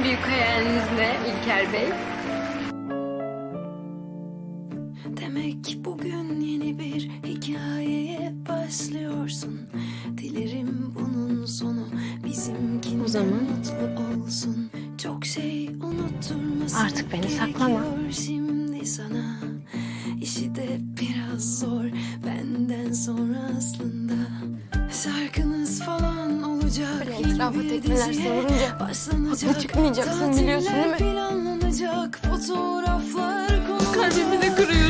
En büyük hayaliniz ne İlker Bey? Demek bugün yeni bir hikayeye başlıyorsun. Dilerim bunun sonu bizimkinden O zaman? mutlu olsun. Çok şey unutturmasın. Artık beni saklama. gerekiyor Böyle etrafa tekmeler savurunca başlanacak. haklı çıkmayacaksın biliyorsun değil mi? Kalbimi de kırıyorsun.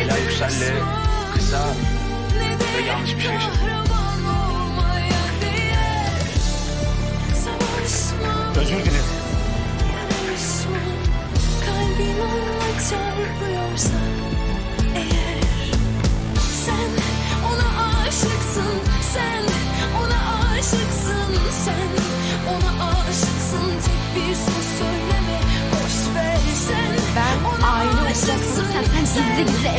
Ela Yüksel'le kısa ve yanlış bir şey yaşadım. Özür dilerim. Kalbim ona çarpıyorsa aşıksın öyle güzel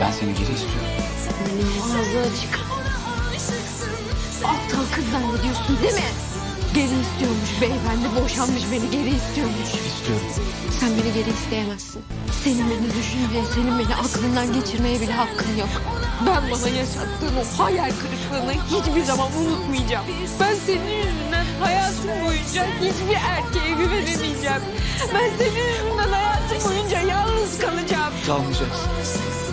Ben seni geri istiyorum. Benim ağzı açık. Ona aşıksın sen Aptal kız zannediyorsun değil mi? Geri istiyormuş beyefendi boşanmış beni geri istiyormuş. İstiyorum. Sen beni geri isteyemezsin. Senin beni düşünmeye, senin beni aklından geçirmeye bile hakkın yok. Ben bana yaşattığın o hayal kırıklığını hiçbir zaman unutmayacağım. Ben senin boyunca hiçbir erkeğe güvenemeyeceğim. Ben senin yüzünden hayatım boyunca yalnız kalacağım. Kalmayacağız.